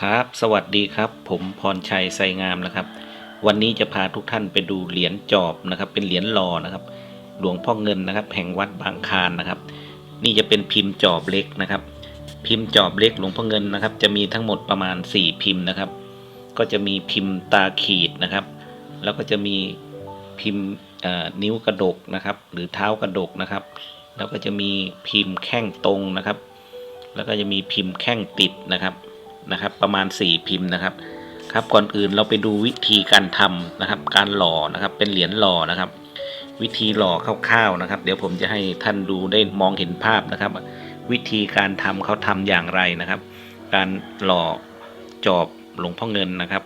ครับ สวัสดีครับ ผมพรชัยไซงามนะครับ วันนี้จะพาทุกท่านไปดูเหรียญจอบนะครับ เป็นเหรียญหล่อนะครับ หลวงพ่อเงินนะครับ แห่งวัดบางคานนะครับ นี่จะเป็นพิมพ์จอบเล็กนะครับ พิมพ์จอบเล็กหลวงพ่อเงินนะครับ จะมีทั้งหมดประมาณ 4 พิมพ์นะครับ ก็จะมีพิมพ์ตาขีดนะครับ แล้วก็จะมีพิมพ์นิ้วกระดกนะครับ หรือเท้ากระดกนะครับ แล้วก็จะมีพิมพ์แข้งตรงนะครับ แล้วก็จะมีพิมพ์แข้งติดนะครับ นะครับ ประมาณ 4 พิมพ์นะครับ ครับก่อนอื่นเราไปดูวิธีการทำนะครับ การหล่อนะครับ เป็นเหรียญหล่อนะครับ วิธีหล่อคร่าวๆนะครับ เดี๋ยวผมจะให้ท่านดูได้มองเห็นภาพนะครับ วิธีการทำเขาทำอย่างไรนะครับ การหล่อจอบหลวงพ่อเงินนะครับ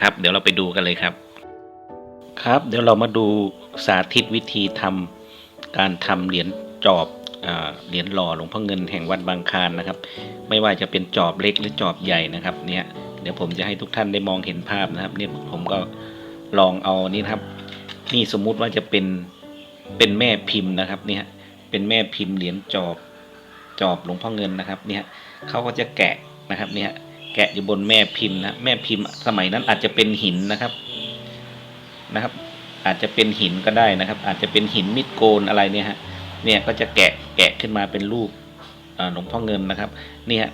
ครับ เดี๋ยวเราไปดูกันเลยครับ ครับ เดี๋ยวเรามาดูสาธิตวิธีทำการทำเหรียญจอบ เหรียญหล่อหลวงพ่อเงินแห่งวัดบางคานนะครับ ไม่ว่าจะเป็นจอบเล็กหรือจอบใหญ่นะครับเนี่ยเดี๋ยวผมจะให้ทุกท่านได้มองเห็นภาพนะครับเนี่ยผมก็ลองเอานี่ครับ นี่สมมุติว่าจะเป็นเป็นแม่พิมพ์นะครับเนี่ยเป็นแม่พิมพ์เหรียญจอบจอบหลวงพ่อเงินนะครับเนี่ยเขาก็จะแกะนะครับเนี่ยแกะอยู่บนแม่พิมพ์นะแม่พิมพ์สมัยนั้นอาจจะเป็นหินนะครับนะครับ อาจจะเป็นหินก็ได้นะครับ อาจจะเป็นหินมิดโกนอะไรเนี่ยฮะเนี่ยก็จะแกะ แกะขึ้นมาเป็นรูปหลวงพ่อเงินนะครับนี่ย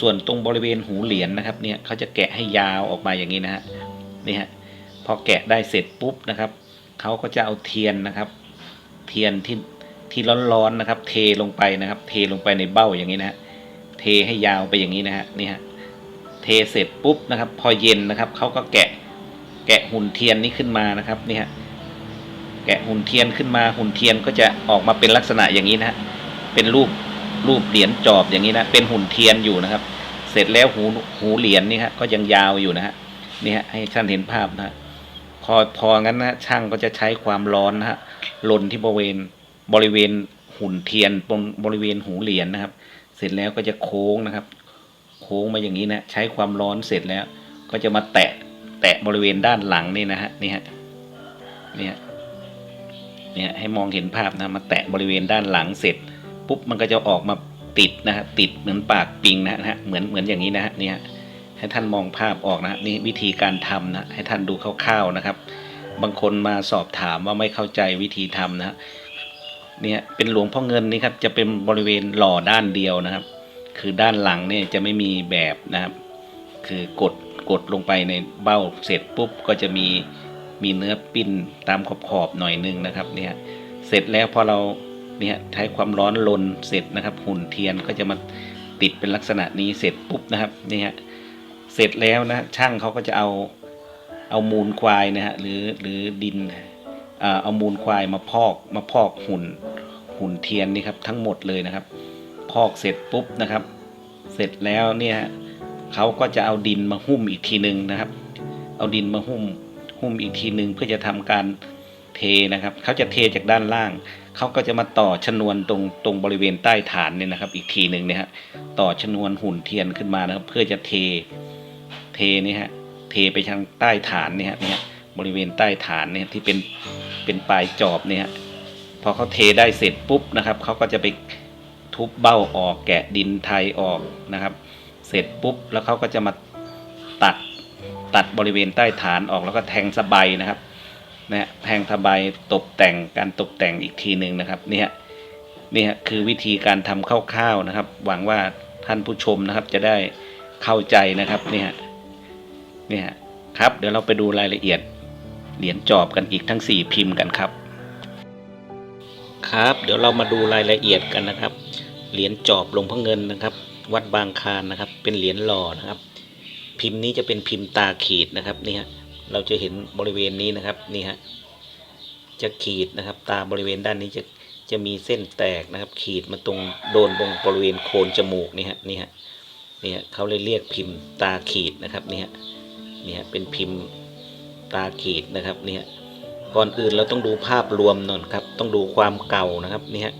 ส่วนตรงบริเวณหูเหรียญนะครับเนี่ยเขาจะแกะให้ยาวออกมาอย่างนี้นะฮะนี่ฮะพอแกะได้เสร็จปุ๊บนะครับเขาก็จะเอาเทียนนะครับ เทียนที่ที่ร้อนๆนะครับ เทลงไปนะครับ เทลงไปในเบ้าอย่างนี้นะฮะเทให้ยาวไปอย่างนี้นะฮะนี่ฮะเทเสร็จปุ๊บนะครับ พอเย็นนะครับเขาก็แกะแกะหุ่นเทียนนี้ขึ้นมานะครับนี่ฮะแกะหุ่นเทียนขึ้นมาหุ่นเทียนก็จะออกมาเป็นลักษณะอย่างนี้นะฮะ เป็นรูปรูปเหรียญจอบอย่างนี้นะเป็นหุ่นเทียนอยู่นะครับ เสร็จแล้วหูหูเหรียญนี่ฮะก็ยังยาวอยู่นะฮะนี่ฮะให้ท่านเห็นภาพนะพอพองั้นนะช่างก็จะใช้ความร้อนนะฮะลนที่บริเวณบริเวณหุ่นเทียนตรงบริเวณหูเหรียญนะครับ เสร็จแล้วก็จะโค้งนะครับ โค้งมาอย่างนี้นะใช้ความร้อนเสร็จแล้ว ก็จะมาแตะแตะบริเวณด้านหลังนี่นะฮะนี่ฮะนี่ฮะเนี่ยให้มองเห็นภาพนะมาแตะบริเวณด้านหลังเสร็จ ปุ๊บมันก็จะออกมาติดนะฮะติดเหมือนปากปิงนะฮะเหมือนเหมือนอย่างนี้นะฮะนี่ให้ท่านมองภาพออกนะฮะนี่วิธีการทำนะให้ท่านดูคร่าวๆนะครับ บางคนมาสอบถามว่าไม่เข้าใจวิธีทำนะฮะเนี่ยเป็นหลวงพ่อเงินนี่ครับจะเป็นบริเวณหล่อด้านเดียวนะครับ คือด้านหลังเนี่ยจะไม่มีแบบนะครับ คือกดกดลงไปในเบ้าเสร็จปุ๊บก็จะมีมีเนื้อปิ้นตามขอบขอบๆหน่อยนึงนะครับเนี่ยเสร็จแล้วพอเรา เนี่ยใช้ความร้อนลนเสร็จนะครับ หุ่นเทียนก็จะมาติดเป็นลักษณะนี้เสร็จปุ๊บนะครับนี่ฮะเสร็จแล้วนะช่างเขาก็จะเอาเอามูลควายนะฮะหรือหรือดินอ่าเอามูลควายมาพอกมาพอกหุ่นหุ่นเทียนนี่ครับทั้งหมดเลยนะครับ พอกเสร็จปุ๊บนะครับ เสร็จแล้วเนี่ยฮะเขาก็จะเอาดินมาหุ้มอีกทีหนึ่งนะครับ เอาดินมาหุ้มหุ้มอีกทีหนึ่งเพื่อจะทำการ นะครับ เขาจะเทจากด้านล่าง เขาก็จะมาต่อชนวนตรงตรงบริเวณใต้ฐานเนี่ยนะครับ อีกทีหนึ่งเนี่ยฮะต่อชนวนหุ่นเทียนขึ้นมานะครับ เพื่อจะเทเทนี่ฮะเทไปทางใต้ฐานเนี่ยฮะเนี่ยบริเวณใต้ฐานเนี่ยที่เป็นเป็นปลายจอบเนี่ยฮะพอเขาเทได้เสร็จปุ๊บนะครับเขาก็จะไปทุบเบ้าออกแกะดินไทยออกนะครับ เสร็จปุ๊บแล้วเขาก็จะมาตัดตัดบริเวณใต้ฐานออกแล้วก็แทงสบายนะครับ นะฮะแพงทบายตกแต่งการตกแต่งอีกทีหนึ่งนะครับเนี่ยนี่คือวิธีการทำคร่าวๆนะครับ หวังว่าท่านผู้ชมนะครับจะได้เข้าใจนะครับเนี่ยเนี่ยครับ เดี๋ยวเราไปดูรายละเอียดเหรียญจอบกันอีกทั้ง 4 พิมพ์กันครับ ครับ เดี๋ยวเรามาดูรายละเอียดกันนะครับ เหรียญจอบหลวงพ่อเงินนะครับ วัดบางคานนะครับ เป็นเหรียญหล่อนะครับ พิมพ์นี้จะเป็นพิมพ์ตาขีดนะครับนี่ฮะ เราจะเห็นบริเวณนี้นะครับนี่ฮะจะขีดนะครับ ตาบริเวณด้านนี้จะจะมีเส้นแตกนะครับ ขีดมาตรงโดนตรงบริเวณโคนจมูกนี่ฮะนี่ฮะนี่ฮะเขาเลยเรียกพิมพ์ตาขีดนะครับนี่ฮะนี่ฮะเป็นพิมพ์ตาขีดนะครับนี่ฮะก่อนอื่นเราต้องดูภาพรวมหน่อยครับ ต้องดูความเก่านะครับนี่ฮะ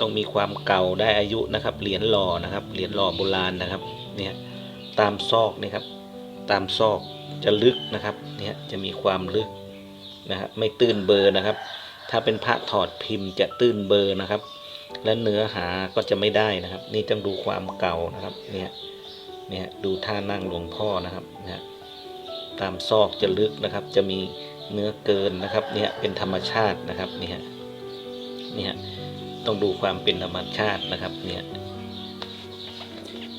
ต้องมีความเก่าได้อายุนะครับ เหรียญหล่อนะครับเหรียญหล่อโบราณนะครับเนี่ยตามซอกนี่ครับ ตามซอก จะลึกนะครับเนี่ยจะมีความลึกนะครับไม่ตื้นเบอร์นะครับ ถ้าเป็นพระถอดพิมพ์จะตื้นเบอร์นะครับ และเนื้อหาก็จะไม่ได้นะครับ นี่ต้องดูความเก่านะครับเนี่ยเนี่ยดูท่านั่งหลวงพ่อนะครับนะตามซอกจะลึกนะครับ จะมีเนื้อเกินนะครับเนี่ยเป็นธรรมชาตินะครับเนี่ยเนี่ยต้องดูความเป็นธรรมชาตินะครับเนี่ย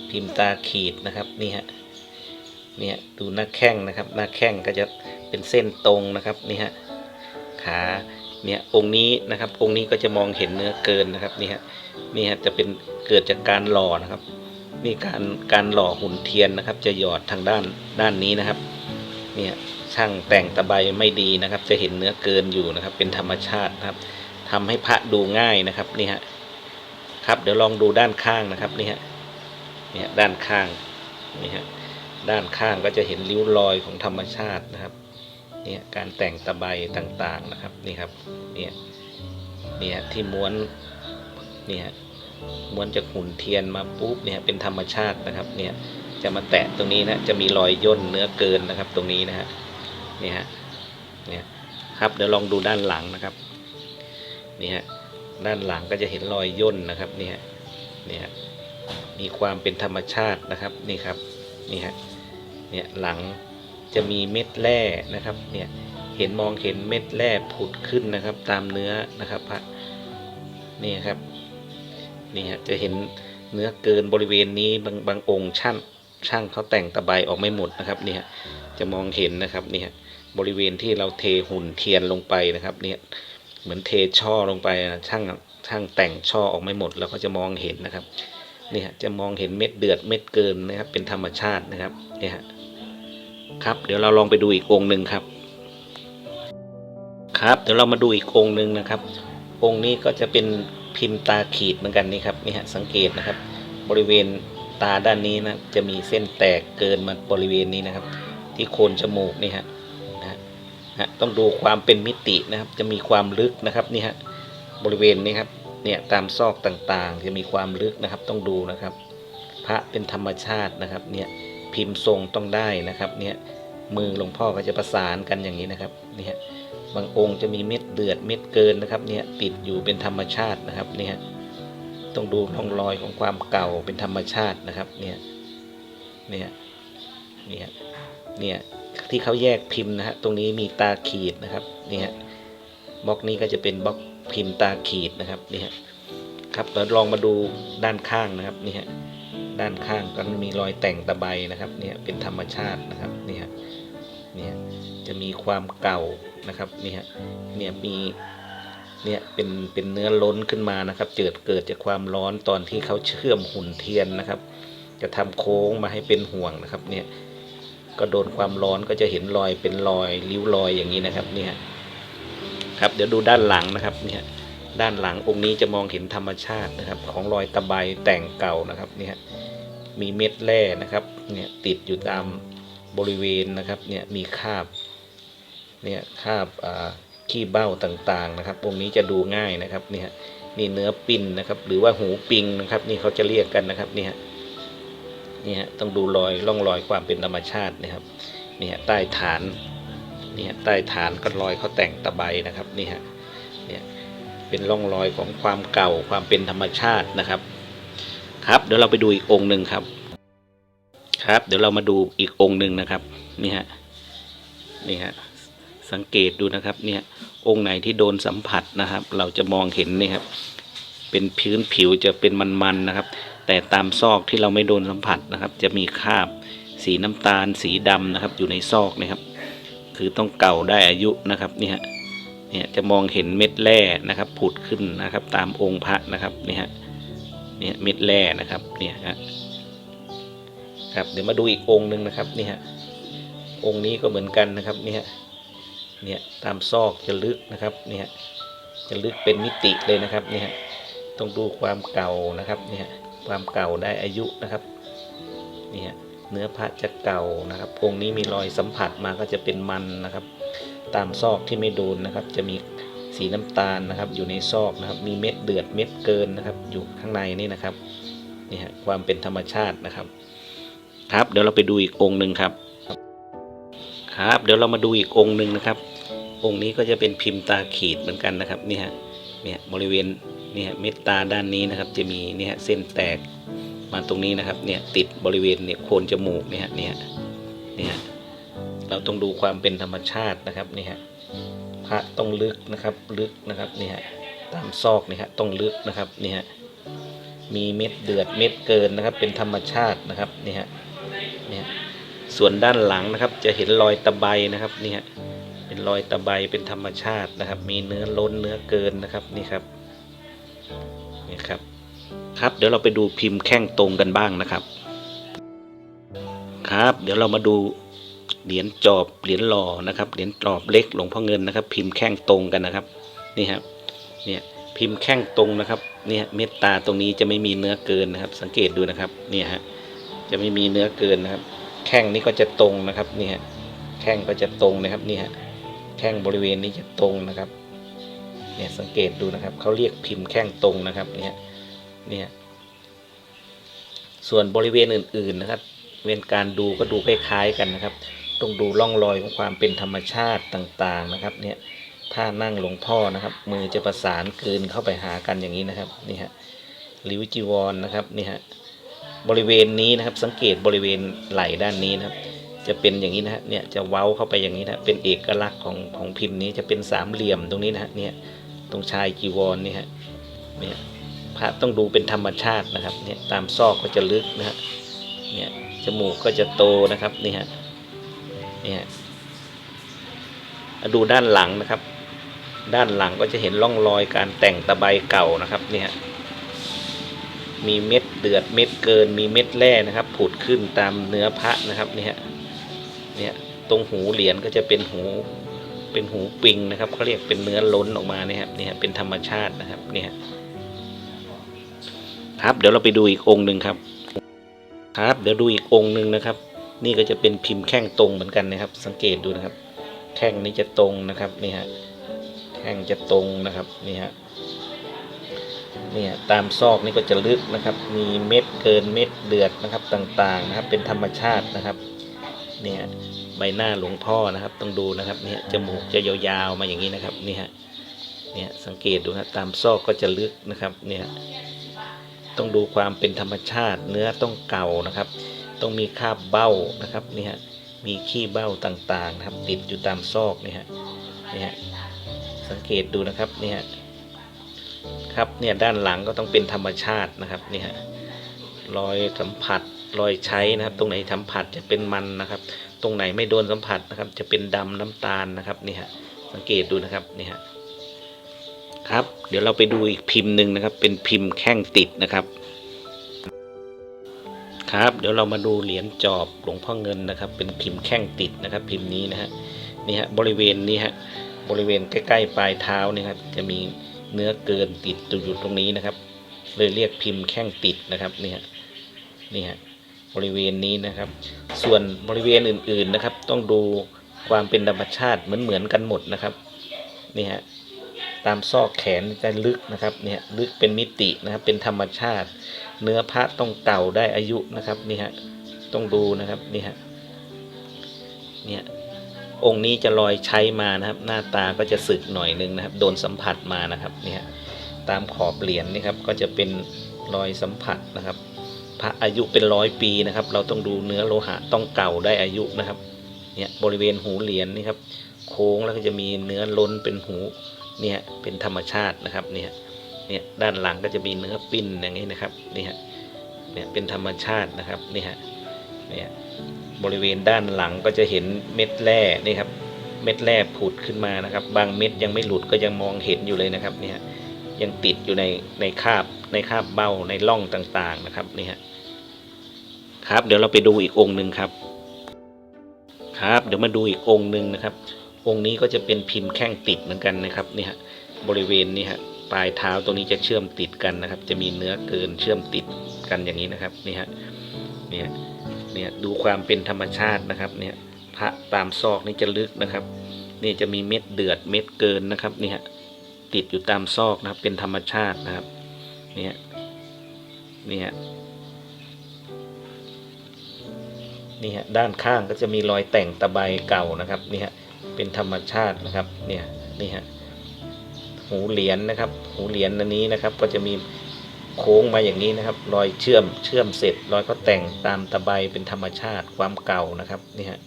พิมพ์ตาขีดนะครับนี่ฮะ เนี่ยดูหน้าแข้งนะครับ หน้าแข้งก็จะเป็นเส้นตรงนะครับนี่ฮะขาเนี่ยองค์นี้นะครับ องค์นี้ก็จะมองเห็นเนื้อเกินนะครับนี่ฮะนี่ฮะจะเป็นเกิดจากการหล่อนะครับนี่การการหล่อหุ่นเทียนนะครับ จะหยอดทางด้านด้านนี้นะครับ เนี่ยช่างแต่งตะไบไม่ดีนะครับ จะเห็นเนื้อเกินอยู่นะครับ เป็นธรรมชาตินะครับทำให้พระดูง่ายนะครับนี่ฮะครับเดี๋ยวลองดูด้านข้างนะครับนี่ฮะเนี่ยด้านข้างนี่ฮะ ด้านข้างก็จะเห็นริ้วรอยของธรรมชาตินะครับเนี่ยการแต่งตะไบต่างๆนะครับนี่ครับเนี่ยเนี่ยที่ม้วนเนี่ยม้วนจากหุ่นเทียนมาปุ๊บเนี่ยเป็นธรรมชาตินะครับเนี่ยจะมาแตะตรงนี้นะจะมีรอยย่นเนื้อเกินนะครับตรงนี้นะฮะนี่ฮะเนี่ยครับเดี๋ยวลองดูด้านหลังนะครับนี่ฮะด้านหลังก็จะเห็นรอยย่นนะครับนี่ฮะนี่ฮะมีความเป็นธรรมชาตินะครับนี่ครับนี่ฮะ เนี่ยหลังจะมีเม็ดแร่นะครับเนี่ยเห็นมองเห็นเม็ดแร่ผุดขึ้นนะครับ ตามเนื้อนะครับพระนี่ครับนี่ฮะจะเห็นเนื้อเกินบริเวณนี้บางบางองค์ช่างช่างเขาแต่งตะไบออกไม่หมดนะครับเนี่ยจะมองเห็นนะครับเนี่ยบริเวณที่เราเทหุ่นเทียนลงไปนะครับเนี่ยเหมือนเทช่อลงไปช่างช่างแต่งช่อออกไม่หมดแล้วก็จะมองเห็นนะครับเนี่ยจะมองเห็นเม็ดเดือดเม็ดเกินนะครับเป็นธรรมชาตินะครับเนี่ยฮะ ครับ เดี๋ยวเราลองไปดูอีกองค์หนึ่งครับ ครับ เดี๋ยวเรามาดูอีกองค์หนึ่งนะครับ องค์นี้ก็จะเป็นพิมพ์ตาขีดเหมือนกันนี่ครับนี่ฮะสังเกตนะครับ บริเวณตาด้านนี้นะจะมีเส้นแตกเกินมาบริเวณนี้นะครับ ที่โคนจมูกนี่ฮะนะฮะฮะต้องดูความเป็นมิตินะครับ จะมีความลึกนะครับนี่ฮะบริเวณนี้ครับเนี่ยตามซอกต่างๆ จะมีความลึกนะครับ ต้องดูนะครับ พระเป็นธรรมชาตินะครับเนี่ย พิมพ์ทรงต้องได้นะครับเนี่ยมือหลวงพ่อก็จะประสานกันอย่างนี้นะครับเนี่ยบางองค์จะมีเม็ดเดือดเม็ดเกินนะครับเนี่ยติดอยู่เป็นธรรมชาตินะครับเนี่ยต้องดูร่องรอยของความเก่าเป็นธรรมชาตินะครับเนี่ยเนี่ยเนี่ยเนี่ยที่เขาแยกพิมพ์นะฮะตรงนี้มีตาขีดนะครับเนี่ยบล็อกนี้ก็จะเป็นบล็อกพิมพ์ตาขีดนะครับเนี่ยครับเราลองมาดูด้านข้างนะครับเนี่ฮะ ด้านข้างก็มีรอยแต่งตะไบนะครับเนี่ยเป็นธรรมชาตินะครับเนี่ยเนี่ยจะมีความเก่านะครับเนี่ยเนี่ยมีเนี่ยเป็นเป็นเนื้อล้นขึ้นมานะครับเกิดเกิดจากความร้อนตอนที่เขาเชื่อมหุ่นเทียนนะครับ จะทำโค้งมาให้เป็นห่วงนะครับเนี่ยก็โดนความร้อนก็จะเห็นรอยเป็นรอยริ้วรอยอย่างนี้นะครับเนี่ยครับเดี๋ยวดูด้านหลังนะครับเนี่ยด้านหลังองค์นี้จะมองเห็นธรรมชาตินะครับ ของรอยตะไบแต่งเก่านะครับเนี่ย มีเม็ดแร่นะครับเนี่ยติดอยู่ตามบริเวณนะครับเนี่ยมีคาบเนี่ยคาบขี้เบ้าต่างๆนะครับตรงนี้จะดูง่ายนะครับเนี่ยนี่เนื้อปิ่นนะครับ หรือว่าหูปิงนะครับนี่เขาจะเรียกกันนะครับเนี่ยนี่ฮะต้องดูรอยร่องรอยความเป็นธรรมชาตินะครับนี่ฮะใต้ฐานนี่ฮะใต้ฐานก็รอยเขาแต่งตะไบนะครับนี่ฮะเนี่ยเป็นร่องรอยของความเก่าความเป็นธรรมชาตินะครับ ครับ เดี๋ยวเราไปดูอีกองค์หนึ่งครับ ครับ เดี๋ยวเรามาดูอีกองค์หนึ่งนะครับ นี่ฮะนี่ฮะสังเกตดูนะครับ เนี่ย องค์ไหนที่โดนสัมผัสนะครับ เราจะมองเห็นนี่ครับ เป็นพื้นผิวจะเป็นมันๆนะครับ แต่ตามซอกที่เราไม่โดนสัมผัสนะครับ จะมีคราบสีน้ำตาล สีดำนะครับ อยู่ในซอกนะครับ คือต้องเก่าได้อายุนะครับเนี่ยเนี่ยจะมองเห็นเม็ดแร่นะครับ ผุดขึ้นนะครับ ตามองค์พระนะครับนี่ฮะ เนี่ยเม็ดแร่นะครับเนี่ยฮะครับเดี๋ยวมาดูอีกองค์หนึ่งนะครับนี่ฮะองค์นี้ก็เหมือนกันนะครับเนี่ยเนี่ยตามซอกจะลึกนะครับเนี่ยจะลึกเป็นมิติเลยนะครับเนี่ยต้องดูความเก่านะครับเนี่ยความเก่าได้อายุนะครับเนี่ยเนื้อพระจะเก่านะครับองค์นี้มีรอยสัมผัสมาก็จะเป็นมันนะครับ ตามซอกที่ไม่โดนนะครับ จะมี สีน้ำตาลนะครับ อยู่ในซอกนะครับ มีเม็ดเดือดเม็ดเกินนะครับ อยู่ข้างในนี่นะครับนี่ฮะความเป็นธรรมชาตินะครับ ครับ เดี๋ยวเราไปดูอีกองค์หนึ่งครับครับ เดี๋ยวเรามาดูอีกองค์หนึ่งนะครับ องค์นี้ก็จะเป็นพิมพ์ตาขีดเหมือนกันนะครับนี่ฮะเนี่ยบริเวณนี่ฮะเม็ดตาด้านนี้นะครับ จะมีนี่ฮะเส้นแตกมาตรงนี้นะครับเนี่ยติดบริเวณเนี่ยโคนจมูกเนี่ยฮะเนี่ยเนี่ยเราต้องดูความเป็นธรรมชาตินะครับนี่ฮะ พระต้องลึกนะครับ ลึกนะครับนี่ฮะตามซอกนี่ฮะต้องลึกนะครับนี่ฮะมีเม็ดเดือดเม็ดเกินนะครับ เป็นธรรมชาตินะครับนี่ฮะนี่ยส่วนด้านหลังนะครับจะเห็นรอยตะไบนะครับนี่ฮะเป็นรอยตะไบเป็นธรรมชาตินะครับ มีเนื้อล้นเนื้อเกินนะครับนี่ครับนี่ครับครับเดี๋ยวเราไปดูพิมพ์แข้งตรงกันบ้างนะครับ ครับ เดี๋ยวเรามาดู เหรียญจอบเหรียญหล่อนะครับเหรียญจอบเล็กหลวงพ่อเงินนะครับ พิมพ์แข้งตรงกันนะครับนี่ครับเนี่ยพิมพ์แข้งตรงนะครับเนี่ยเม็ดตาตรงนี้จะไม่มีเนื้อเกินนะครับ สังเกตดูนะครับเนี่ยฮะจะไม่มีเนื้อเกินนะครับ แข้งนี้ก็จะตรงนะครับนี่ฮะแข้งก็จะตรงนะครับนี่ฮะแข้งบริเวณนี้จะตรงนะครับเนี่ยสังเกตดูนะครับเขาเรียกพิมพ์แข้งตรงนะครับเนี่ยเนี่ยส่วนบริเวณอื่น ๆนะครับ เว้นการดูก็ดูคล้ายๆกันนะครับ ต้องดูร่องรอยของความเป็นธรรมชาติต่างๆนะครับ เนี่ยถ้านั่งหลวงพ่อนะครับ มือจะประสานกลืนเข้าไปหากันอย่างนี้นะครับนี่ฮะริวจีวรนะครับนี่ฮะบริเวณนี้นะครับ สังเกตบริเวณไหล่ด้านนี้นะครับ จะเป็นอย่างนี้นะฮะเนี่ยจะเว้าเข้าไปอย่างนี้นะเป็นเอกลักษณ์ของของพิมพ์นี้จะเป็นสามเหลี่ยมตรงนี้นะฮะเนี่ยตรงชายจีวรนี่ฮะเนี่ยพระต้องดูเป็นธรรมชาตินะครับเนี่ยตามซอกก็จะลึกนะฮะเนี่ยจมูกก็จะโตนะครับนี่ฮะ นี่ดูด้านหลังนะครับ ด้านหลังก็จะเห็นร่องรอยการแต่งตะไบเก่านะครับเนี่ยมีเม็ดเดือดเม็ดเกิน มีเม็ดแร่นะครับ ผุดขึ้นตามเนื้อพระนะครับเนี่ยเนี่ยตรงหูเหรียญก็จะเป็นหูเป็นหูปิงนะครับเขาเรียกเป็นเนื้อล้นออกมาเนี่ยครับเนี่ยเป็นธรรมชาตินะครับเนี่ยครับเดี๋ยวเราไปดูอีกองค์หนึ่งครับ ครับ เดี๋ยวดูอีกองค์หนึ่งนะครับ นี่ก็จะเป็นพิมพ์แข้งตรงเหมือนกันนะครับ สังเกตดูนะครับ แข้งนี้จะตรงนะครับนี่ฮะแข้งจะตรงนะครับนี่ฮะเนี่ยตามซอกนี่ก็จะลึกนะครับ มีเม็ดเกินเม็ดเดือดนะครับต่างๆนะครับ เป็นธรรมชาตินะครับเนี่ยใบหน้าหลวงพ่อนะครับต้องดูนะครับเนี่ยจมูกจะยาวๆมาอย่างนี้นะครับนี่ฮะเนี่ยสังเกตดูนะตามซอกก็จะลึกนะครับเนี่ยต้องดูความเป็นธรรมชาติเนื้อต้องเก่านะครับ ต้องมีคราบเบ้านะครับนี่ฮะมีขี้เบ้าต่างๆนะครับ ติดอยู่ตามซอกนี่ฮะนี่ฮะสังเกตดูนะครับนี่ฮะครับเนี่ยด้านหลังก็ต้องเป็นธรรมชาตินะครับนี่ฮะรอยสัมผัสรอยใช้นะครับ ตรงไหนสัมผัสจะเป็นมันนะครับ ตรงไหนไม่โดนสัมผัสนะครับ จะเป็นดำน้ำตาลนะครับนี่ฮะสังเกตดูนะครับนี่ฮะครับ เดี๋ยวเราไปดูอีกพิมพ์หนึ่งนะครับ เป็นพิมพ์แข้งติดนะครับ ครับ เดี๋ยวเรามาดูเหรียญจอบหลวงพ่อเงินนะครับ เป็นพิมพ์แข้งติดนะครับ พิมพ์นี้นะฮะนี่ฮะบริเวณนี้ฮะบริเวณใกล้ๆปลายเท้านี่ครับจะมีเนื้อเกินติดอยู่ตรงนี้นะครับ เลยเรียกพิมพ์แข้งติดนะครับนี่ฮะนี่ฮะบริเวณนี้นะครับ ส่วนบริเวณอื่นๆนะครับ ต้องดูความเป็นธรรมชาติเหมือนๆกันหมดนะครับนี่ฮะ ตามซอกแขนจะลึกนะครับเนี่ยลึกเป็นมิตินะครับเป็นธรรมชาติ เนื้อพระต้องเก่าได้อายุนะครับนี่ฮะต้องดูนะครับนี่ฮะเนี่ยองค์นี้จะลอยใช้มานะครับ หน้าตาก็จะสึกหน่อยนึงนะครับ โดนสัมผัสมานะครับเนี่ยตามขอบเหรียญนี่ครับก็จะเป็นรอยสัมผัสนะครับ พระอายุเป็นร้อยปีนะครับ เราต้องดูเนื้อโลหะต้องเก่าได้อายุนะครับเนี่ยบริเวณหูเหรียญนี่ครับ โค้งแล้วก็จะมีเนื้อล้นเป็นหู เนี่ยเป็นธรรมชาตินะครับเนี่ยเนี่ยด้านหลังก็จะมีเนื้อปิ้นอย่างนี้นะครับเนี่ฮะเนี่ยเป็นธรรมชาตินะครับนี่ฮะเนี่ยบริเวณด้านหลังก็จะเห็นเม็ดแร่นี่ครับเม็ดแร่ผุดขึ้นมานะครับ บางเม็ดยังไม่หลุดก็ยังมองเห็นอยู่เลยนะครับเนี่ยยังติดอยู่ในในคาบในคาบเบ้าในร่องต่างๆนะครับนี่ฮะครับ เดี๋ยวเราไปดูอีกองค์หนึ่งครับ ครับ เดี๋ยวมาดูอีกองค์หนึ่งนะครับ องค์นี้ก็จะเป็นพิมพ์แข้งติดเหมือนกันนะครับนี่ฮะบริเวณนี้ฮะปลายเท้าตรงนี้จะเชื่อมติดกันนะครับ จะมีเนื้อเกินเชื่อมติดกันอย่างนี้นะครับนี่ฮะเนี่ยเนี่ยดูความเป็นธรรมชาตินะครับเนี่ยพระตามซอกนี่จะลึกนะครับ นี่จะมีเม็ดเดือดเม็ดเกินนะครับนี่ฮะติดอยู่ตามซอกนะครับ เป็นธรรมชาตินะครับเนี่ยเนี่ยนี่ฮะด้านข้างก็จะมีรอยแต่งตะไบเก่านะครับนี่ฮะ เป็นธรรมชาตินะครับ เนี่ยนี่ฮะหูเหรียญนะครับ หูเหรียญอันนี้นะครับ ก็จะมีโค้งมาอย่างนี้นะครับ รอยเชื่อมเชื่อมเสร็จ รอยก็แต่งตามตะไบเป็นธรรมชาติความเก่านะครับนี่ฮะ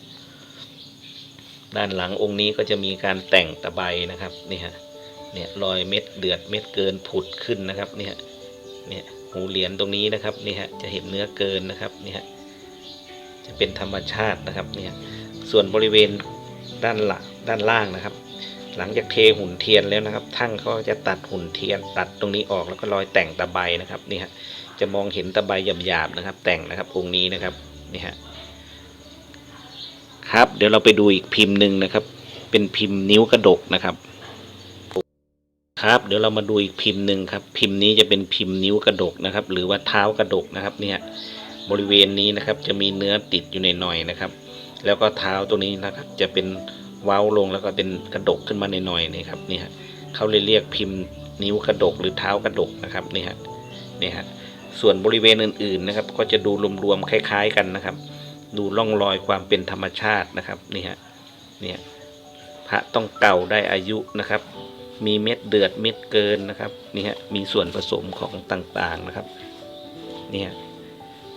ด้านหลังองค์นี้ก็จะมีการแต่งตะไบนะครับนี่ฮะเนี่ยรอยเม็ดเดือดเม็ดเกินผุดขึ้นนะครับเนี่ยเนี่ยหูเหรียญตรงนี้นะครับนี่ฮะจะเห็นเนื้อเกินนะครับนี่ฮะจะเป็นธรรมชาตินะครับเนี่ยส่วนบริเวณ ด้านหลังด้านล่างนะครับ หลังจากเทหุ่นเทียนแล้วนะครับทั้งเขาจะตัดหุ่นเทียน ตัดตรงนี้ออกแล้วก็รอยแต่งตะไบนะครับนี่ฮะจะมองเห็นตะไบหยาบๆนะครับ แต่งนะครับองค์นี้นะครับนี่ฮะครับ เดี๋ยวเราไปดูอีกพิมพ์หนึ่งนะครับ เป็นพิมพ์นิ้วกระดกนะครับครับเดี๋ยวเรามาดูอีกพิมพ์หนึ่งครับ พิมพ์นี้จะเป็นพิมพ์นิ้วกระดกนะครับ หรือว่าเท้ากระดกนะครับ เนี่ยบริเวณนี้นะครับ จะมีเนื้อติดอยู่ในหน่อยนะครับ แล้วก็เท้าตัวนี้นะครับ จะเป็นเว้าลงแล้วก็เป็นกระดกขึ้นมาในหน่อยๆนี่ครับนี่ฮะเขาเลยเรียกพิมพ์นิ้วกระดกหรือเท้ากระดกนะครับนี่ฮะนี่ฮะส่วนบริเวณอื่นๆนะครับ ก็จะดูรวมๆคล้าย ๆ กันนะครับ ดูร่องรอยความเป็นธรรมชาตินะครับนี่ฮะเนี่ยพระต้องเก่าได้อายุนะครับ มีเม็ดเดือดเม็ดเกินนะครับนี่ฮะมีส่วนผสมของต่างๆนะครับเนี่ย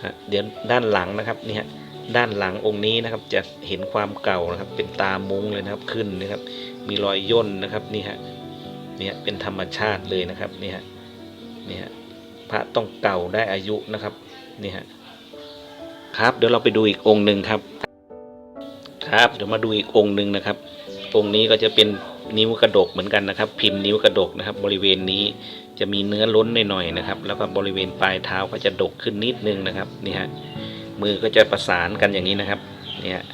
ฮะเดี๋ยวด้านหลังนะครับนี่ย ด้านหลังองค์นี้นะครับจะเห็นความเก่านะครับ เป็นตามุ้งเลยนะครับขึ้นนะครับ มีรอยย่นนะครับนี่ฮะเนี่ยเป็นธรรมชาติเลยนะครับนี่ฮะนี่ฮะพระต้องเก่าได้อายุนะครับนี่ฮะครับเดี๋ยวเราไปดูอีกองค์หนึ่งครับ ครับเดี๋ยวมาดูอีกองค์หนึ่งนะครับองค์นี้ก็จะเป็นนิ้วกระดกเหมือนกันนะครับ พิมพ์นิ้วกระดกนะครับ บริเวณนี้จะมีเนื้อล้นหน่อยๆนะครับ แล้วก็บริเวณปลายเท้าก็จะดกขึ้นนิดนึงนะครับนี่ฮะ มือก็จะประสานกันอย่างนี้นะครับนี่ฮะ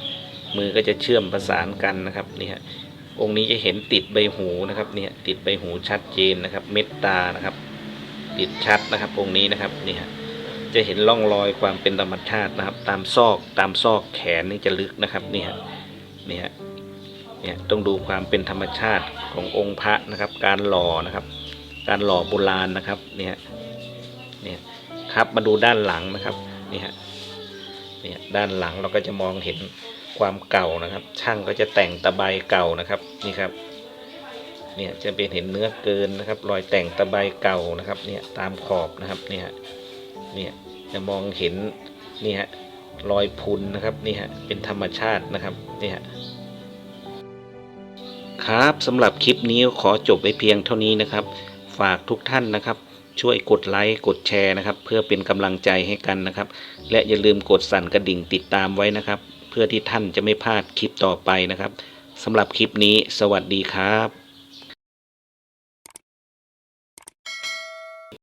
มือก็จะเชื่อมประสานกันนะครับนี่ฮะองค์นี้จะเห็นติดใบหูนะครับเนี่ยติดใบหูชัดเจนนะครับ เม็ดตานะครับ ติดชัดนะครับ องค์นี้นะครับนี่ฮะจะเห็นร่องรอยความเป็นธรรมชาตินะครับ ตามซอกตามซอกแขนนี่จะลึกนะครับนี่ฮะนี่ฮะเนี่ยต้องดูความเป็นธรรมชาติขององค์พระนะครับ การหล่อนะครับ การหล่อโบราณนะครับเนี่ยเนี่ยครับมาดูด้านหลังนะครับนี่ฮะ เนี่ยด้านหลังเราก็จะมองเห็นความเก่านะครับ ช่างก็จะแต่งตะไบเก่านะครับนี่ครับเนี่ยจะเป็นเห็นเนื้อเกินนะครับ รอยแต่งตะไบเก่านะครับเนี่ยตามขอบนะครับเนี่ยเนี่ยจะมองเห็นนี่ฮะรอยพุนนะครับนี่ฮะเป็นธรรมชาตินะครับนี่ฮะครับสำหรับคลิปนี้ขอจบไว้เพียงเท่านี้นะครับ ฝากทุกท่านนะครับ ช่วยกดไลค์กดแชร์นะครับ เพื่อเป็นกำลังใจให้กันนะครับ และอย่าลืมกดสั่นกระดิ่งติดตามไว้นะครับ เพื่อที่ท่านจะไม่พลาดคลิปต่อไปนะครับสำหรับคลิปนี้ สวัสดีครับ